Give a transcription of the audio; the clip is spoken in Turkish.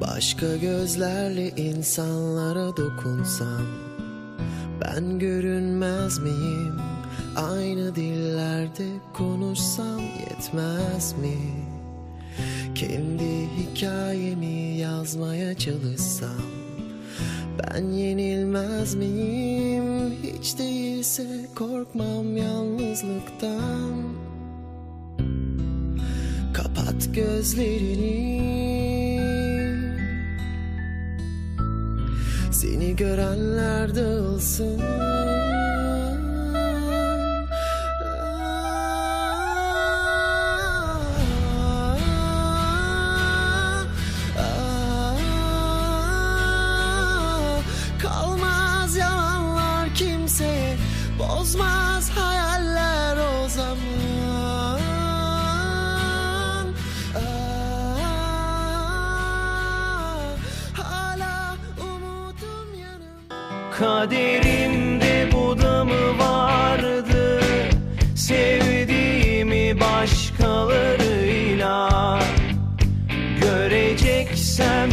Başka gözlerle insanlara dokunsam Ben görünmez miyim? Aynı dillerde konuşsam yetmez mi? Kendi hikayemi yazmaya çalışsam Ben yenilmez miyim? Hiç değilse korkmam yalnızlıktan Kapat gözlerini Seni görenler dağılsın Kaderimde bu da mı vardı. Sevdiğimi başkalarıyla Göreceksem